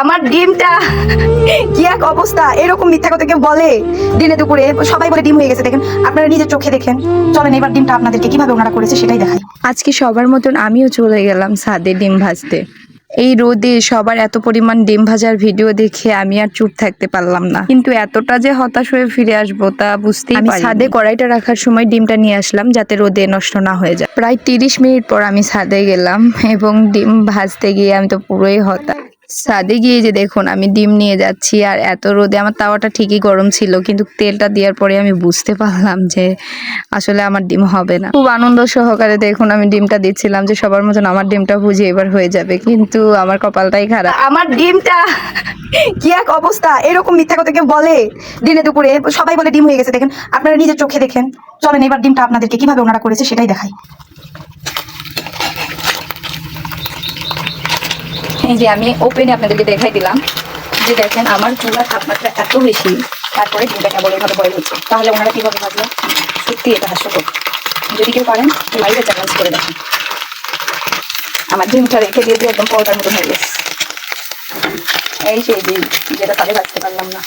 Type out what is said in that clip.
আমার ডিমটা কি এক অবস্থা? এরকম মিথ্যা কথা কেউ বলে? দিনে দুপুরে সবাই বলে ডিম হয়ে গেছে দেখেন। আপনারা নিজের চোখে দেখেন। চলেন এবার ডিমটা আপনাদেরকে কীভাবে ওনারা করেছে সেটাই দেখাই। আজকে সবার মতন আমিও চলে গেলাম ছাদে ডিম ভাজতে। এই রোদে সবার এত পরিমাণ ডিম ভাজার ভিডিও দেখে আমি আর চুপ থাকতে পারলাম না। কিন্তু এতটা যে হতাশ হয়ে ফিরে আসব তা বুঝতেই আমি ছাদে কড়াইটা রাখার সময় ডিমটা নিয়ে আসলাম যাতে রোদে নষ্ট না হয়ে যায়। প্রায় তিরিশ মিনিট পর আমি ছাদে গেলাম এবং ডিম ভাজতে গিয়ে আমি তো পুরোই হতাশ। ছাদে গিয়ে যে দেখুন, আমি ডিম নিয়ে যাচ্ছি আর এত রোদে আমার তাওয়াটা ঠিকই গরম ছিল, কিন্তু তেলটা দেওয়ার পরে আমি বুঝতে পারলাম যে আসলে আমার ডিম হবে না। খুব আনন্দ সহকারে দেখুন, আমি ডিমটা দিচ্ছিলাম যে সবার মতন আমার ডিমটা বুঝে এবার হয়ে যাবে, কিন্তু আমার কপালটাই খারাপ। আমার ডিমটা কি এক অবস্থা? এরকম মিথ্যা কথা কেউ বলে? দিনে দুপুরে সবাই বলে ডিম হয়ে গেছে, দেখেন। আপনারা নিজের চোখে দেখেন। চলেন, এবার ডিমটা আপনাদেরকে কীভাবে ওনারা করেছে সেটাই দেখাই। এই যে আমি ওপেনে আপনাদেরকে দেখাই দিলাম যে দেখেন আমার চুলার তাপমাত্রা এত বেশি, তারপরে ডিমটা কেবল এইভাবে বয়েল হচ্ছে। তাহলে ওনারা কীভাবে ভাবলো সত্যি এটা হাস্যকর। যদি কেউ পারেন লাইভে চ্যালেঞ্জ করে দেখেন। আমার ডিমটা রেখে দিয়ে দিয়ে একদম পরোটার মতো হয়ে গেছে। এই সেই যেটা তাহলে রাখতে পারলাম না।